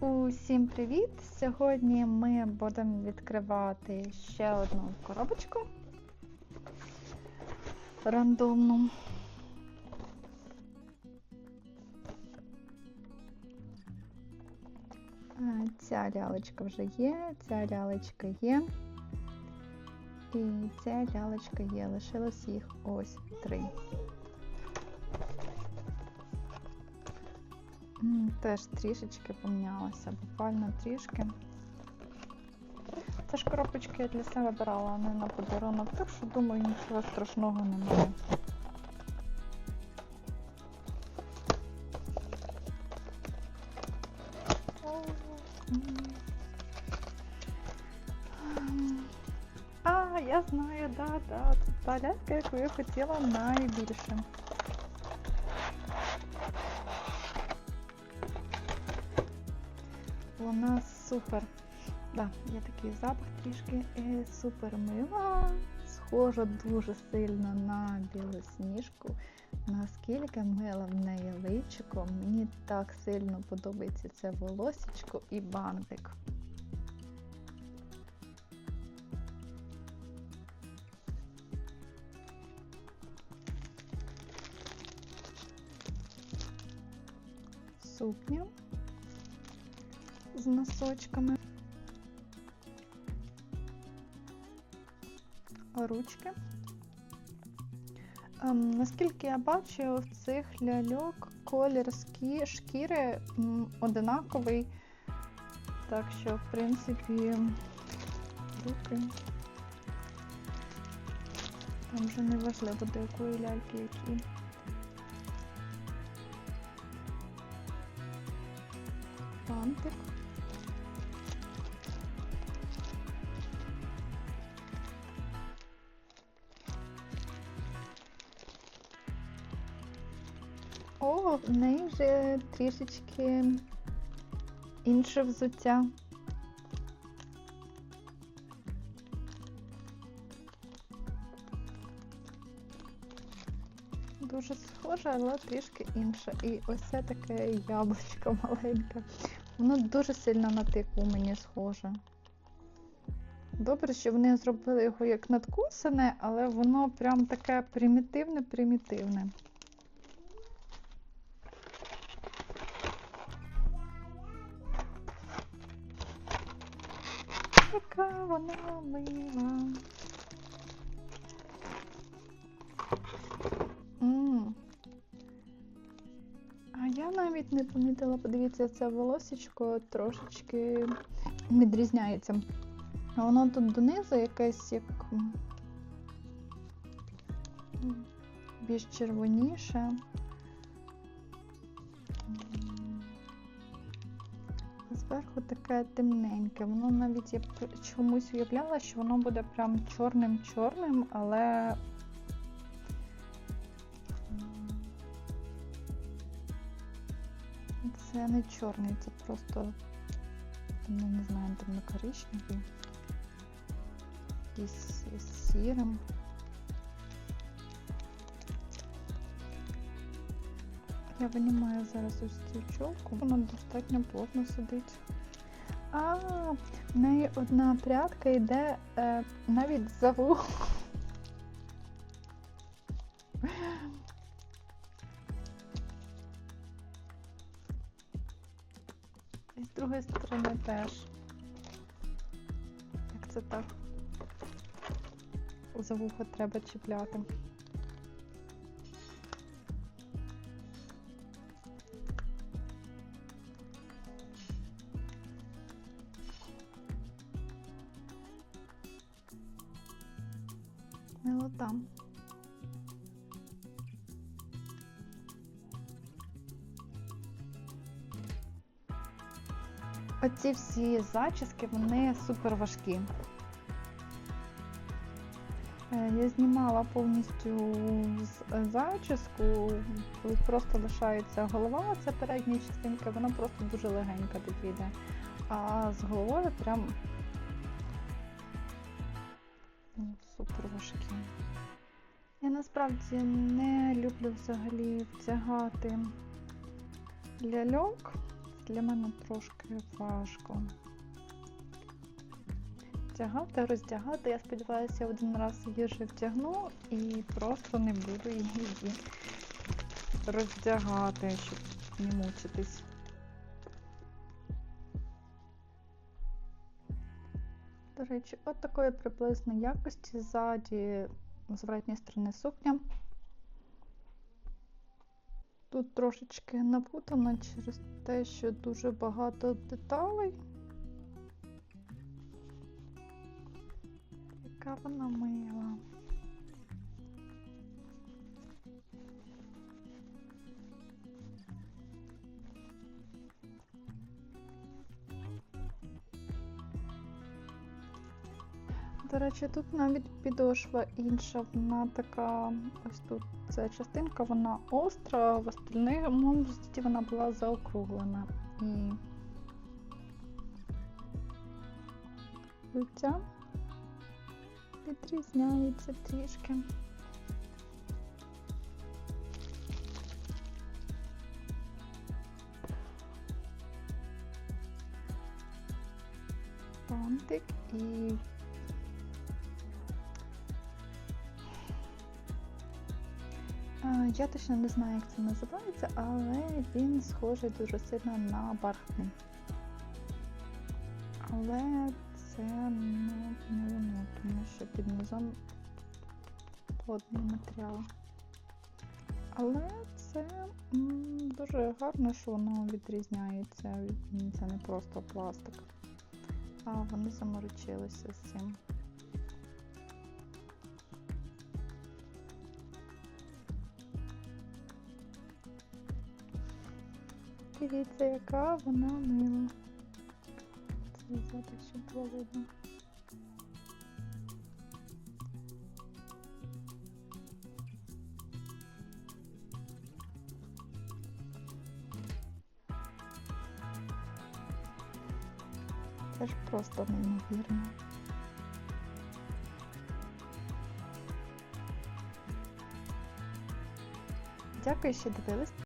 Усім привіт! Сьогодні ми будемо відкривати ще одну коробочку рандомну. Ця лялечка вже є, ця лялечка є. І ця лялечка є. Лишилось їх ось три. Теж трішечки помінялася, буквально трішки. Це ж коробочки я для себе брала, а не на подарунок, так що думаю, нічого страшного немає. А, я знаю, да, да, це та лялька, яку я хотіла найбільше. Вона супер. Да, є такий запах трішки е, супер мила. Схожа дуже сильно на білосніжку. Наскільки мила в неї личико. Мені так сильно подобається це волосічко і бантик. Сукня з носочками. Ручки. Ем, наскільки я бачу, в цих ляльок колір скі- шкіри одинаковий. Так що, в принципі, руки. Там вже не важливо, до якої ляльки які. Бантик. О, в неї вже трішечки інше взуття. Дуже схоже, але трішки інше. І ось таке яблучко маленьке. Воно дуже сильно на тику мені схоже. Добре, що вони зробили його як надкусане, але воно прям таке примітивне-примітивне. Яка вона мила. А я навіть не помітила, подивіться, це волосечко трошечки відрізняється. А воно тут донизу якесь як більш червоніше. Зверху таке темненьке. Воно навіть я чомусь уявляла, що воно буде прям чорним-чорним, але. Це не чорний, це просто, ну, не знаю, темно-коричневий. Якийсь з сірим. Я винімаю зараз ось цю чолку, вона достатньо плотно сидить. А, в неї одна прядка йде е, навіть за вухо. І з другої сторони теж. Як це так? За вухо треба чіпляти. Милота. Оці всі зачіски, вони супер важкі. Е, Я знімала повністю е, зачіску, коли просто лишається голова, це передня частинка, вона просто дуже легенька тоді йде. А з головою прям насправді не люблю взагалі втягати ляльок. для мене трошки важко. Вдягати, роздягати. Я сподіваюся, я один раз її вже вдягну і просто не буду її роздягати, щоб не мучитись. До речі, от такої приблизно якості ззаді з верхньої сторони сукня. Тут трошечки напутано через те, що дуже багато деталей. Яка вона мила. До речі, тут навіть підошва інша, вона така, ось тут ця частинка, вона остра, в остальному місці вона була заокруглена. І взуття відрізняється трішки. Бантик і Я точно не знаю, як це називається, але він схожий дуже сильно на бархатний. Але це не, не воно, тому що під низом плотний матеріал. Але це дуже гарно, що воно відрізняється. Це не просто пластик. А вони заморочилися з цим. Дивіться, яка вона мила. Це ззаду ще було видно. Це ж просто неймовірно. Дякую, що дивились.